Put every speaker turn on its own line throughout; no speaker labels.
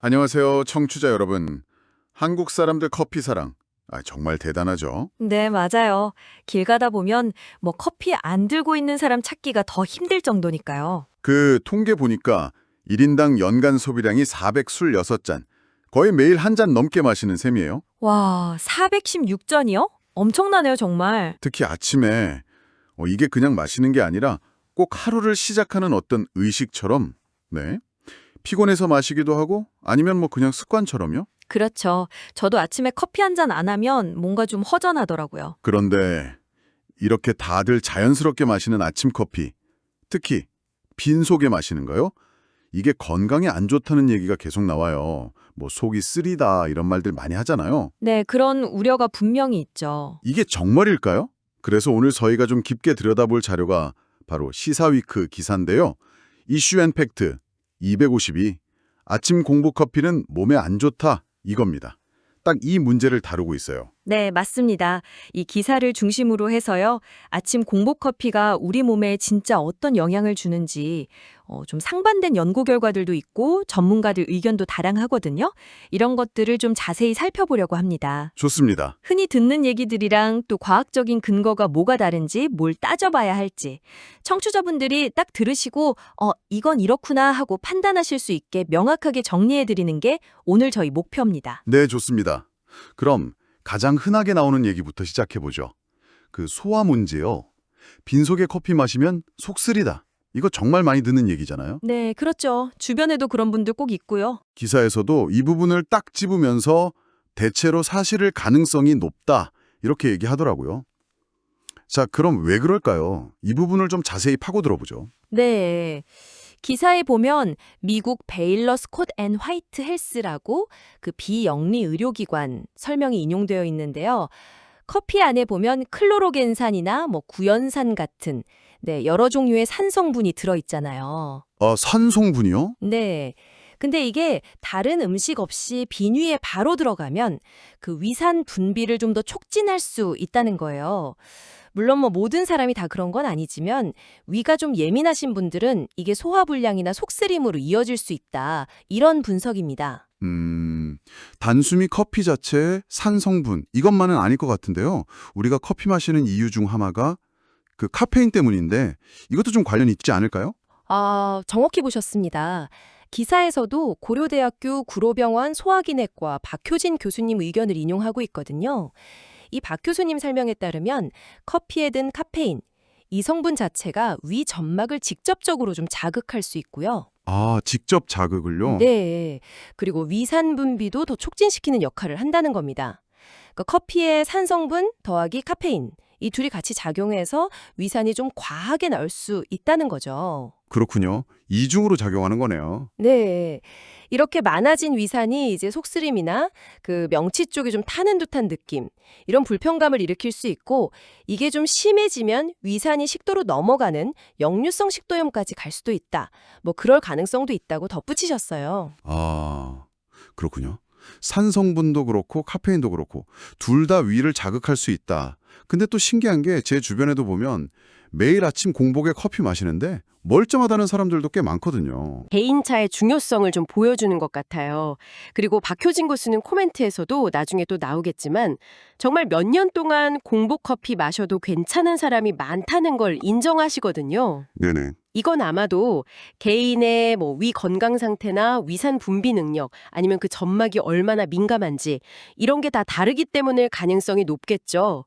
안녕하세요, 청취자 여러분. 한국 사람들 커피 사랑. 아, 정말 대단하죠?
네, 맞아요. 길 가다 보면 뭐 커피 안 들고 있는 사람 찾기가 더 힘들 정도니까요.
그 통계 보니까 1인당 연간 소비량이 426잔. 거의 매일 한 잔 넘게 마시는 셈이에요.
와, 416전이요? 엄청나네요, 정말.
특히 아침에 어, 이게 그냥 마시는 게 아니라 꼭 하루를 시작하는 어떤 의식처럼 네. 피곤해서 마시기도 하고 아니면 뭐 그냥 습관처럼요.
그렇죠. 저도 아침에 커피 한 잔 안 하면 뭔가 좀 허전하더라고요.
그런데 이렇게 다들 자연스럽게 마시는 아침 커피, 특히 빈속에 마시는 거요? 이게 건강에 안 좋다는 얘기가 계속 나와요. 뭐 속이 쓰리다 이런 말들 많이 하잖아요.
네, 그런 우려가 분명히 있죠.
이게 정말일까요? 그래서 오늘 저희가 좀 깊게 들여다볼 자료가 바로 시사위크 기사인데요. 이슈 앤 팩트 252 아침 공복 커피는 몸에 안 좋다 이겁니다. 딱 이 문제를 다루고 있어요.
네, 맞습니다. 이 기사를 중심으로 해서요. 아침 공복 커피가 우리 몸에 진짜 어떤 영향을 주는지 어, 좀 상반된 연구 결과들도 있고 전문가들 의견도 다양하거든요. 이런 것들을 좀 자세히 살펴보려고 합니다.
좋습니다.
흔히 듣는 얘기들이랑 또 과학적인 근거가 뭐가 다른지 뭘 따져봐야 할지 청취자분들이 딱 들으시고 어 이건 이렇구나 하고 판단하실 수 있게 명확하게 정리해 드리는 게 오늘 저희 목표입니다.
네, 좋습니다. 그럼 가장 흔하게 나오는 얘기부터 시작해 보죠. 그 소화 문제요. 빈속에 커피 마시면 속 쓰리다. 이거 정말 많이 듣는 얘기잖아요.
네, 그렇죠. 주변에도 그런 분들 꼭 있고요.
기사에서도 이 부분을 딱 집으면서 대체로 사실일 가능성이 높다. 이렇게 얘기하더라고요. 자, 그럼 왜 그럴까요? 이 부분을 좀 자세히 파고 들어보죠.
네. 기사에 보면 미국 베일러 스콧 앤 화이트 헬스라고 그 비영리 의료기관 설명이 인용되어 있는데요. 커피 안에 보면 클로로겐산이나 뭐 구연산 같은 네, 여러 종류의 산성분이 들어 있잖아요.
아, 산송분이요?
네. 근데 이게 다른 음식 없이 빈위에 바로 들어가면 그 위산 분비를 좀 더 촉진할 수 있다는 거예요. 물론 뭐 모든 사람이 다 그런 건 아니지만 위가 좀 예민하신 분들은 이게 소화불량이나 속쓰림으로 이어질 수 있다. 이런 분석입니다.
음, 단숨이 커피 자체의 산성분 이것만은 아닐 것 같은데요. 우리가 커피 마시는 이유 중 하나가 그 카페인 때문인데 이것도 좀 관련이 있지 않을까요?
아, 정확히 보셨습니다. 기사에서도 고려대학교 구로병원 소화기내과 박효진 교수님 의견을 인용하고 있거든요. 이 박 교수님 설명에 따르면 커피에 든 카페인, 이 성분 자체가 위 점막을 직접적으로 좀 자극할 수 있고요.
아, 직접 자극을요?
네. 그리고 위산 분비도 더 촉진시키는 역할을 한다는 겁니다. 그러니까 커피의 산성분 더하기 카페인, 이 둘이 같이 작용해서 위산이 좀 과하게 나올 수 있다는 거죠.
그렇군요. 이중으로 작용하는 거네요.
네. 이렇게 많아진 위산이 이제 속쓰림이나 그 명치 쪽에 좀 타는 듯한 느낌, 이런 불편감을 일으킬 수 있고, 이게 좀 심해지면 위산이 식도로 넘어가는 역류성 식도염까지 갈 수도 있다. 뭐 그럴 가능성도 있다고 덧붙이셨어요.
아, 그렇군요. 산 성분도 그렇고 카페인도 그렇고 둘 다 위를 자극할 수 있다. 근데 또 신기한 게 제 주변에도 보면 매일 아침 공복에 커피 마시는데 멀쩡하다는 사람들도 꽤 많거든요.
개인차의 중요성을 좀 보여주는 것 같아요. 그리고 박효진 교수는 코멘트에서도 나중에 또 나오겠지만 정말 몇 년 동안 공복 커피 마셔도 괜찮은 사람이 많다는 걸 인정하시거든요.
네네.
이건 아마도 개인의 뭐 위 건강 상태나 위산 분비 능력 아니면 그 점막이 얼마나 민감한지 이런 게 다 다르기 때문일 가능성이 높겠죠.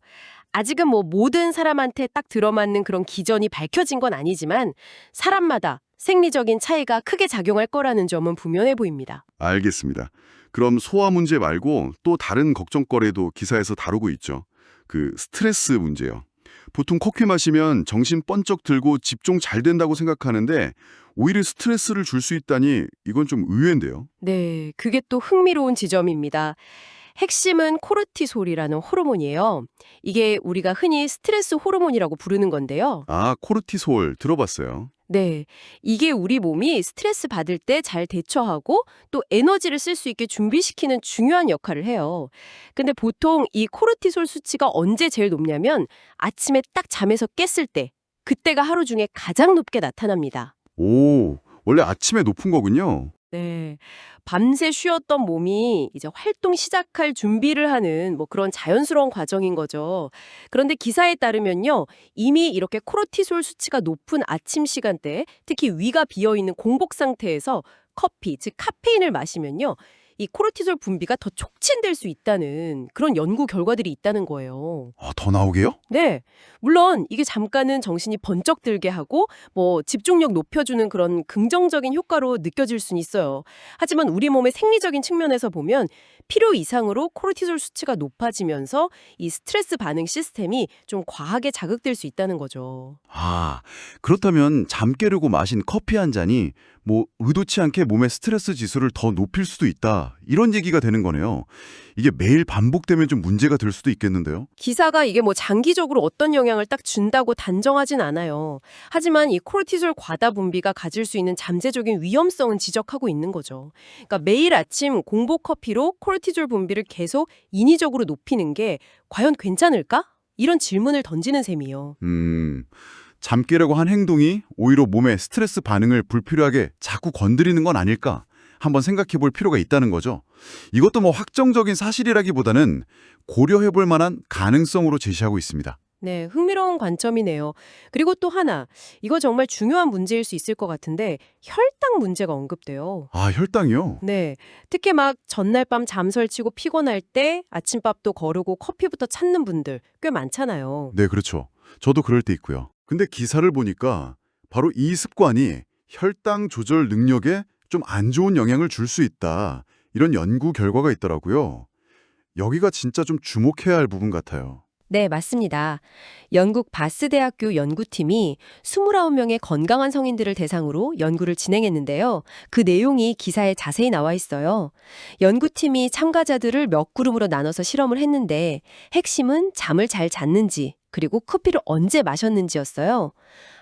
아직은 뭐 모든 사람한테 딱 들어맞는 그런 기전이 밝혀진 건 아니지만 사람마다 생리적인 차이가 크게 작용할 거라는 점은 분명해 보입니다.
알겠습니다. 그럼 소화 문제 말고 또 다른 걱정거리도 기사에서 다루고 있죠. 그 스트레스 문제요. 보통 커피 마시면 정신 번쩍 들고 집중 잘 된다고 생각하는데 오히려 스트레스를 줄 수 있다니 이건 좀 의외인데요.
네, 그게 또 흥미로운 지점입니다. 핵심은 코르티솔이라는 호르몬이에요. 이게 우리가 흔히 스트레스 호르몬이라고 부르는 건데요.
아, 코르티솔 들어봤어요.
네. 이게 우리 몸이 스트레스 받을 때 잘 대처하고 또 에너지를 쓸 수 있게 준비시키는 중요한 역할을 해요. 근데 보통 이 코르티솔 수치가 언제 제일 높냐면 아침에 딱 잠에서 깼을 때 그때가 하루 중에 가장 높게 나타납니다.
오, 원래 아침에 높은 거군요.
네. 밤새 쉬었던 몸이 이제 활동 시작할 준비를 하는 뭐 그런 자연스러운 과정인 거죠. 그런데 기사에 따르면요. 이미 이렇게 코르티솔 수치가 높은 아침 시간대, 특히 위가 비어 있는 공복 상태에서 커피, 즉 카페인을 마시면요. 이 코르티솔 분비가 더 촉진될 수 있다는 그런 연구 결과들이 있다는 거예요.
아, 더 나오게요?
네. 물론 이게 잠깐은 정신이 번쩍 들게 하고 뭐 집중력 높여주는 그런 긍정적인 효과로 느껴질 수는 있어요. 하지만 우리 몸의 생리적인 측면에서 보면 필요 이상으로 코르티솔 수치가 높아지면서 이 스트레스 반응 시스템이 좀 과하게 자극될 수 있다는 거죠.
아, 그렇다면 잠 깨려고 마신 커피 한 잔이 뭐 의도치 않게 몸의 스트레스 지수를 더 높일 수도 있다. 이런 얘기가 되는 거네요. 이게 매일 반복되면 좀 문제가 될 수도 있겠는데요.
기사가 이게 뭐 장기적으로 어떤 영향을 딱 준다고 단정하진 않아요. 하지만 이 코르티솔 과다 분비가 가질 수 있는 잠재적인 위험성은 지적하고 있는 거죠. 그러니까 매일 아침 공복 커피로 코르티솔 분비를 계속 인위적으로 높이는 게 과연 괜찮을까? 이런 질문을 던지는 셈이에요.
음, 잠 깨려고 한 행동이 오히려 몸의 스트레스 반응을 불필요하게 자꾸 건드리는 건 아닐까? 한번 생각해 볼 필요가 있다는 거죠. 이것도 뭐 확정적인 사실이라기보다는 고려해 볼 만한 가능성으로 제시하고 있습니다.
네, 흥미로운 관점이네요. 그리고 또 하나, 이거 정말 중요한 문제일 수 있을 것 같은데 혈당 문제가 언급돼요.
아, 혈당이요?
네. 특히 막 전날 밤 잠 설치고 피곤할 때 아침밥도 거르고 커피부터 찾는 분들 꽤 많잖아요.
네, 그렇죠. 저도 그럴 때 있고요. 근데 기사를 보니까 바로 이 습관이 혈당 조절 능력에 좀 안 좋은 영향을 줄 수 있다. 이런 연구 결과가 있더라고요. 여기가 진짜 좀 주목해야 할 부분 같아요.
네, 맞습니다. 영국 바스 대학교 연구팀이 29명의 건강한 성인들을 대상으로 연구를 진행했는데요. 그 내용이 기사에 자세히 나와 있어요. 연구팀이 참가자들을 몇 그룹으로 나눠서 실험을 했는데 핵심은 잠을 잘 잤는지 그리고 커피를 언제 마셨는지였어요.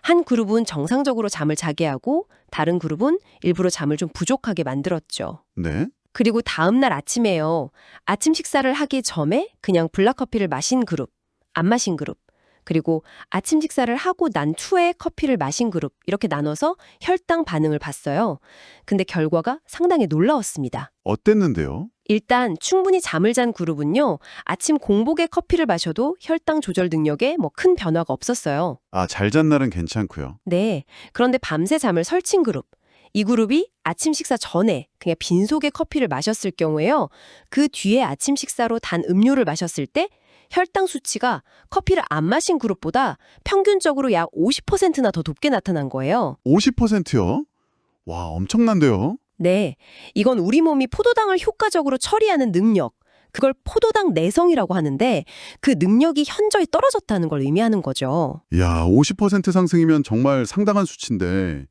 한 그룹은 정상적으로 잠을 자게 하고 다른 그룹은 일부러 잠을 좀 부족하게 만들었죠.
네?
그리고 다음 날 아침에요. 아침 식사를 하기 전에 그냥 블랙커피를 마신 그룹, 안 마신 그룹, 그리고 아침 식사를 하고 난 후에 커피를 마신 그룹 이렇게 나눠서 혈당 반응을 봤어요. 근데 결과가 상당히 놀라웠습니다.
어땠는데요?
일단 충분히 잠을 잔 그룹은요. 아침 공복에 커피를 마셔도 혈당 조절 능력에 뭐 큰 변화가 없었어요.
아, 잘 잔 날은 괜찮고요.
네. 그런데 밤새 잠을 설친 그룹. 이 그룹이 아침 식사 전에 그냥 빈속에 커피를 마셨을 경우에요. 그 뒤에 아침 식사로 단 음료를 마셨을 때 혈당 수치가 커피를 안 마신 그룹보다 평균적으로 약 50%나 더 높게 나타난 거예요.
50%요? 와, 엄청난데요?
네. 이건 우리 몸이 포도당을 효과적으로 처리하는 능력. 그걸 포도당 내성이라고 하는데 그 능력이 현저히 떨어졌다는 걸 의미하는 거죠.
야, 50% 상승이면 정말 상당한 수치인데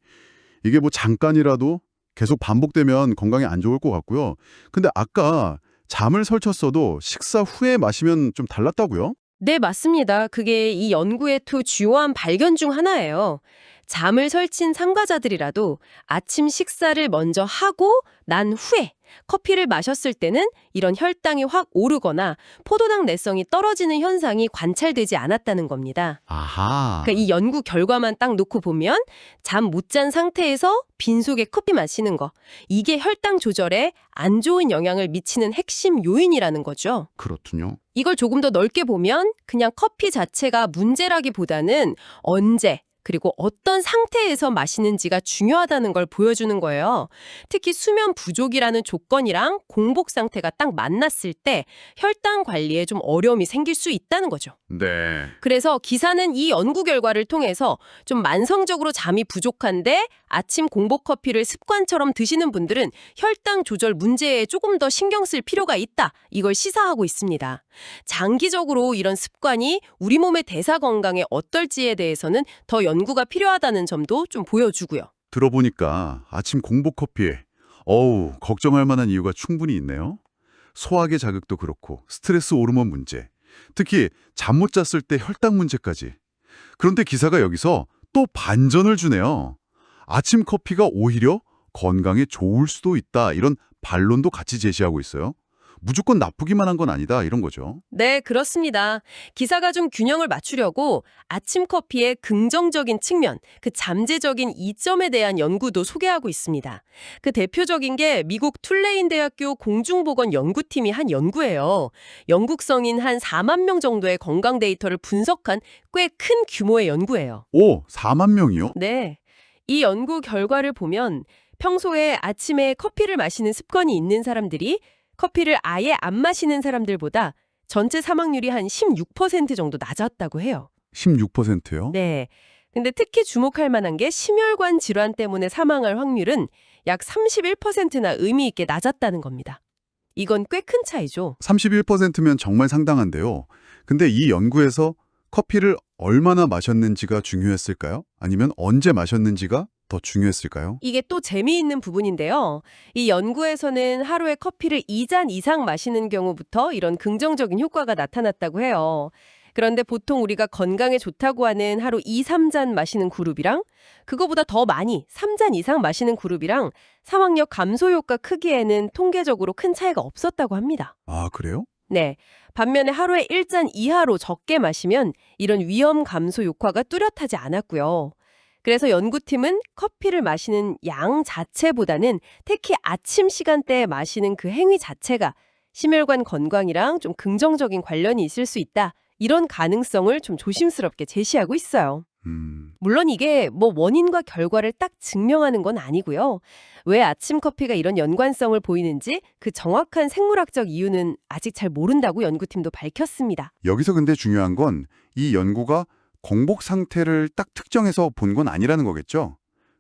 이게 뭐 잠깐이라도 계속 반복되면 건강에 안 좋을 것 같고요. 근데 아까 잠을 설쳤어도 식사 후에 마시면 좀 달랐다고요?
네, 맞습니다. 그게 이 연구의 또 주요한 발견 중 하나예요. 잠을 설친 참가자들이라도 아침 식사를 먼저 하고 난 후에 커피를 마셨을 때는 이런 혈당이 확 오르거나 포도당 내성이 떨어지는 현상이 관찰되지 않았다는 겁니다.
아하.
그러니까 이 연구 결과만 딱 놓고 보면 잠 못 잔 상태에서 빈속에 커피 마시는 거 이게 혈당 조절에 안 좋은 영향을 미치는 핵심 요인이라는 거죠.
그렇군요.
이걸 조금 더 넓게 보면 그냥 커피 자체가 문제라기보다는 언제 그리고 어떤 상태에서 마시는지가 중요하다는 걸 보여주는 거예요. 특히 수면 부족이라는 조건이랑 공복 상태가 딱 만났을 때 혈당 관리에 좀 어려움이 생길 수 있다는 거죠.
네.
그래서 기사는 이 연구 결과를 통해서 좀 만성적으로 잠이 부족한데 아침 공복 커피를 습관처럼 드시는 분들은 혈당 조절 문제에 조금 더 신경 쓸 필요가 있다. 이걸 시사하고 있습니다. 장기적으로 이런 습관이 우리 몸의 대사 건강에 어떨지에 대해서는 더 연 구가 필요하다는 점도 좀 보여주고요.
들어보니까 아침 공복 커피에 어우, 걱정할 만한 이유가 충분히 있네요. 소화계 자극도 그렇고 스트레스 호르몬 문제, 특히 잠 못 잤을 때 혈당 문제까지. 그런데 기사가 여기서 또 반전을 주네요. 아침 커피가 오히려 건강에 좋을 수도 있다 이런 반론도 같이 제시하고 있어요. 무조건 나쁘기만 한 건 아니다 이런 거죠.
네, 그렇습니다. 기사가 좀 균형을 맞추려고 아침 커피의 긍정적인 측면, 그 잠재적인 이점에 대한 연구도 소개하고 있습니다. 그 대표적인 게 미국 툴레인 대학교 공중보건 연구팀이 한 연구예요. 영국 성인 한 4만 명 정도의 건강 데이터를 분석한 꽤 큰 규모의 연구예요.
오, 4만 명이요?
네. 이 연구 결과를 보면 평소에 아침에 커피를 마시는 습관이 있는 사람들이 커피를 아예 안 마시는 사람들보다 전체 사망률이 한 16% 정도 낮았다고 해요.
16%요?
네. 근데 특히 주목할 만한 게 심혈관 질환 때문에 사망할 확률은 약 31%나 의미 있게 낮았다는 겁니다. 이건 꽤 큰 차이죠.
31%면 정말 상당한데요. 근데 이 연구에서 커피를 얼마나 마셨는지가 중요했을까요? 아니면 언제 마셨는지가 더 중요했을까요?
이게 또 재미있는 부분인데요. 이 연구에서는 하루에 커피를 2잔 이상 마시는 경우부터 이런 긍정적인 효과가 나타났다고 해요. 그런데 보통 우리가 건강에 좋다고 하는 하루 2, 3잔 마시는 그룹이랑 그거보다 더 많이 3잔 이상 마시는 그룹이랑 사망력 감소 효과 크기에는 통계적으로 큰 차이가 없었다고 합니다.
아, 그래요?
네. 반면에 하루에 1잔 이하로 적게 마시면 이런 위험 감소 효과가 뚜렷하지 않았고요. 그래서 연구팀은 커피를 마시는 양 자체보다는 특히 아침 시간대에 마시는 그 행위 자체가 심혈관 건강이랑 좀 긍정적인 관련이 있을 수 있다. 이런 가능성을 좀 조심스럽게 제시하고 있어요.
음,
물론 이게 뭐 원인과 결과를 딱 증명하는 건 아니고요. 왜 아침 커피가 이런 연관성을 보이는지 그 정확한 생물학적 이유는 아직 잘 모른다고 연구팀도 밝혔습니다.
여기서 근데 중요한 건 이 연구가 공복 상태를 딱 특정해서 본 건 아니라는 거겠죠?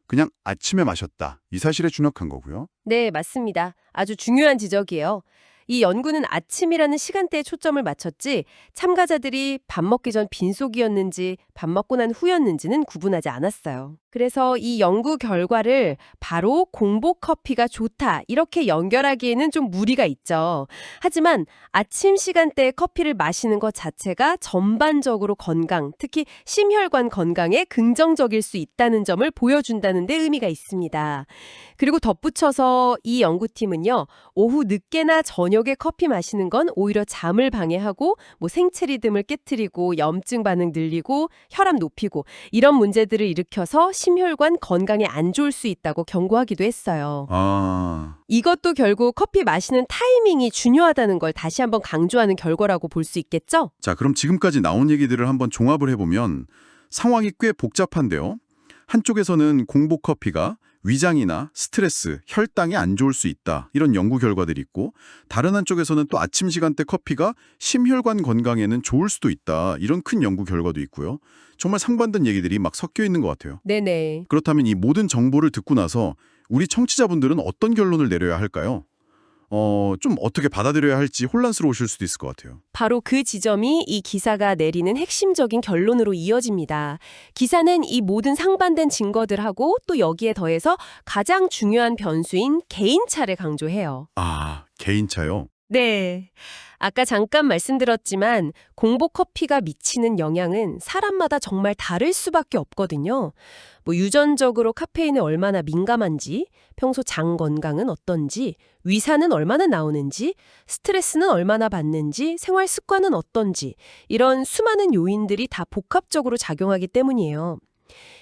그냥 아침에 마셨다. 이 사실에 주력한 거고요.
네, 맞습니다. 아주 중요한 지적이에요. 이 연구는 아침이라는 시간대에 초점을 맞췄지 참가자들이 밥 먹기 전 빈속이었는지 밥 먹고 난 후였는지는 구분하지 않았어요. 그래서 이 연구 결과를 바로 공복 커피가 좋다 이렇게 연결하기에는 좀 무리가 있죠. 하지만 아침 시간대에 커피를 마시는 것 자체가 전반적으로 건강, 특히 심혈관 건강에 긍정적일 수 있다는 점을 보여준다는 데 의미가 있습니다. 그리고 덧붙여서 이 연구팀은요. 오후 늦게나 저녁에 커피 마시는 건 오히려 잠을 방해하고 뭐 생체 리듬을 깨트리고 염증 반응 늘리고 혈압 높이고 이런 문제들을 일으켜서 심혈관 건강에 안 좋을 수 있다고 경고하기도 했어요.
아,
이것도 결국 커피 마시는 타이밍이 중요하다는 걸 다시 한번 강조하는 결과라고 볼 수 있겠죠?
자, 그럼 지금까지 나온 얘기들을 한번 종합을 해보면 상황이 꽤 복잡한데요. 한쪽에서는 공복 커피가 위장이나 스트레스, 혈당에 안 좋을 수 있다. 이런 연구 결과들이 있고 다른 한쪽에서는 또 아침 시간대 커피가 심혈관 건강에는 좋을 수도 있다. 이런 큰 연구 결과도 있고요. 정말 상반된 얘기들이 막 섞여 있는 것 같아요.
네네.
그렇다면 이 모든 정보를 듣고 나서 우리 청취자분들은 어떤 결론을 내려야 할까요? 어, 좀 어떻게 받아들여야 할지 혼란스러우실 수도 있을 것 같아요.
바로 그 지점이 이 기사가 내리는 핵심적인 결론으로 이어집니다. 기사는 이 모든 상반된 증거들하고 또 여기에 더해서 가장 중요한 변수인 개인차를 강조해요.
아, 개인차요?
네. 아까 잠깐 말씀드렸지만 공복 커피가 미치는 영향은 사람마다 정말 다를 수밖에 없거든요. 뭐 유전적으로 카페인에 얼마나 민감한지, 평소 장 건강은 어떤지, 위산은 얼마나 나오는지, 스트레스는 얼마나 받는지, 생활 습관은 어떤지 이런 수많은 요인들이 다 복합적으로 작용하기 때문이에요.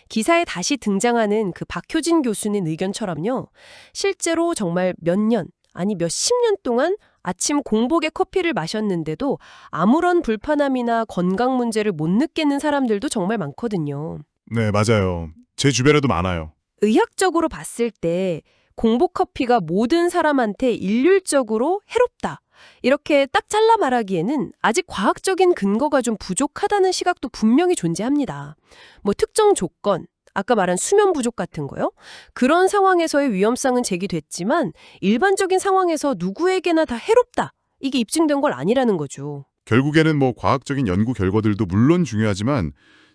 기사에 다시 등장하는 그 박효진 교수님 의견처럼요. 실제로 정말 몇 년, 아니 몇 십 년 동안 아침 공복에 커피를 마셨는데도 아무런 불편함이나 건강 문제를 못 느끼는 사람들도 정말 많거든요.
네, 맞아요. 제 주변에도 많아요.
의학적으로 봤을 때 공복 커피가 모든 사람한테 일률적으로 해롭다. 이렇게 딱 잘라 말하기에는 아직 과학적인 근거가 좀 부족하다는 시각도 분명히 존재합니다. 뭐 특정 조건, 아까 말한 수면 부족 같은 거요? 그런 상황에서의 위험성은 제기됐지만 일반적인 상황에서 누구에게나 다 해롭다. 이게 입증된 걸 아니라는 거죠.
결국에는 뭐 과학적인 연구 결과들도 물론 중요하지만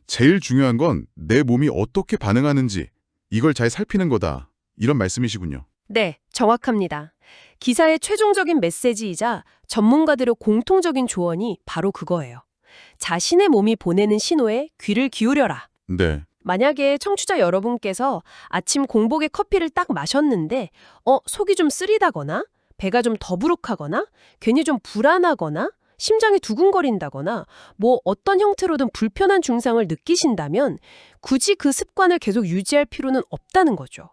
제일 중요한 건 내 몸이 어떻게 반응하는지 이걸 잘 살피는 거다. 이런 말씀이시군요.
네, 정확합니다. 기사의 최종적인 메시지이자 전문가들의 공통적인 조언이 바로 그거예요. 자신의 몸이 보내는 신호에 귀를 기울여라.
네.
만약에 청취자 여러분께서 아침 공복에 커피를 딱 마셨는데, 어, 속이 좀 쓰리다거나, 배가 좀 더부룩하거나 괜히 좀 불안하거나 심장이 두근거린다거나 뭐 어떤 형태로든 불편한 증상을 느끼신다면 굳이 그 습관을 계속 유지할 필요는 없다는 거죠.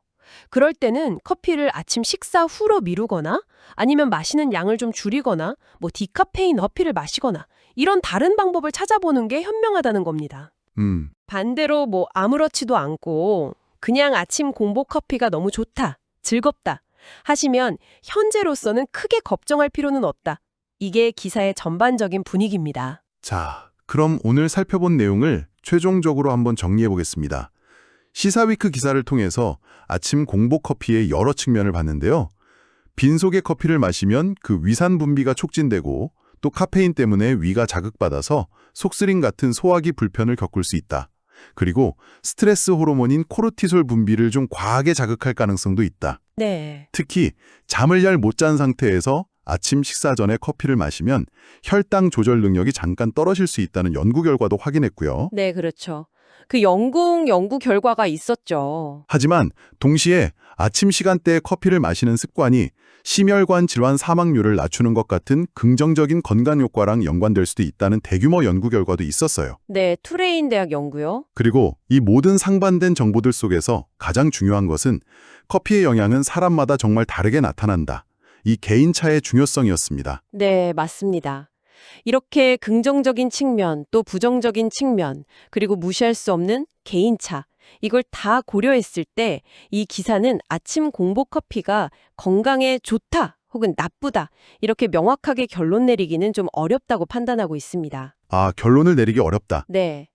그럴 때는 커피를 아침 식사 후로 미루거나 아니면 마시는 양을 좀 줄이거나 뭐 디카페인 어피를 마시거나 이런 다른 방법을 찾아보는 게 현명하다는 겁니다.
음,
반대로 뭐 아무렇지도 않고 그냥 아침 공복 커피가 너무 좋다, 즐겁다 하시면 현재로서는 크게 걱정할 필요는 없다. 이게 기사의 전반적인 분위기입니다.
자, 그럼 오늘 살펴본 내용을 최종적으로 한번 정리해 보겠습니다. 시사위크 기사를 통해서 아침 공복 커피의 여러 측면을 봤는데요. 빈속의 커피를 마시면 그 위산 분비가 촉진되고 또 카페인 때문에 위가 자극받아서 속쓰림 같은 소화기 불편을 겪을 수 있다. 그리고 스트레스 호르몬인 코르티솔 분비를 좀 과하게 자극할 가능성도 있다.
네.
특히 잠을 잘 못 잔 상태에서 아침 식사 전에 커피를 마시면 혈당 조절 능력이 잠깐 떨어질 수 있다는 연구 결과도 확인했고요.
네, 그렇죠. 그 영국 연구 결과가 있었죠.
하지만 동시에 아침 시간대에 커피를 마시는 습관이 심혈관 질환 사망률을 낮추는 것 같은 긍정적인 건강 효과랑 연관될 수도 있다는 대규모 연구 결과도 있었어요.
네, 투레인 대학 연구요.
그리고 이 모든 상반된 정보들 속에서 가장 중요한 것은 커피의 영향은 사람마다 정말 다르게 나타난다. 이 개인차의 중요성이었습니다.
네, 맞습니다. 이렇게 긍정적인 측면, 또 부정적인 측면, 그리고 무시할 수 없는 개인차, 이걸 다 고려했을 때 이 기사는 아침 공복 커피가 건강에 좋다 혹은 나쁘다 이렇게 명확하게 결론 내리기는 좀 어렵다고 판단하고 있습니다.
아, 결론을 내리기 어렵다.
네.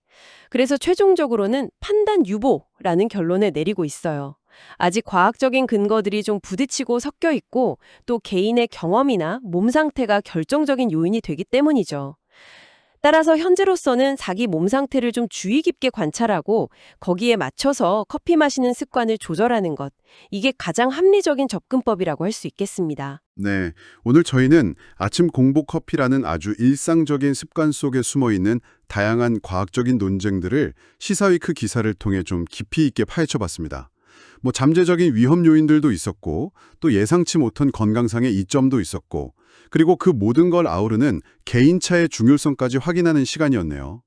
그래서 최종적으로는 판단 유보라는 결론을 내리고 있어요. 아직 과학적인 근거들이 좀 부딪히고 섞여 있고 또 개인의 경험이나 몸 상태가 결정적인 요인이 되기 때문이죠. 따라서 현재로서는 자기 몸 상태를 좀 주의 깊게 관찰하고 거기에 맞춰서 커피 마시는 습관을 조절하는 것. 이게 가장 합리적인 접근법이라고 할 수 있겠습니다.
네, 오늘 저희는 아침 공복 커피라는 아주 일상적인 습관 속에 숨어 있는 다양한 과학적인 논쟁들을 시사위크 기사를 통해 좀 깊이 있게 파헤쳐 봤습니다. 뭐 잠재적인 위험 요인들도 있었고 또 예상치 못한 건강상의 이점도 있었고 그리고 그 모든 걸 아우르는 개인차의 중요성까지 확인하는 시간이었네요.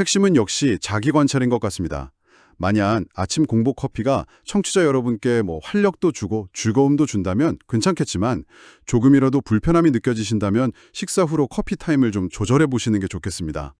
핵심은 역시 자기 관찰인 것 같습니다. 만약 아침 공복 커피가 청취자 여러분께 뭐 활력도 주고 즐거움도 준다면 괜찮겠지만 조금이라도 불편함이 느껴지신다면 식사 후로 커피 타임을 좀 조절해 보시는 게 좋겠습니다.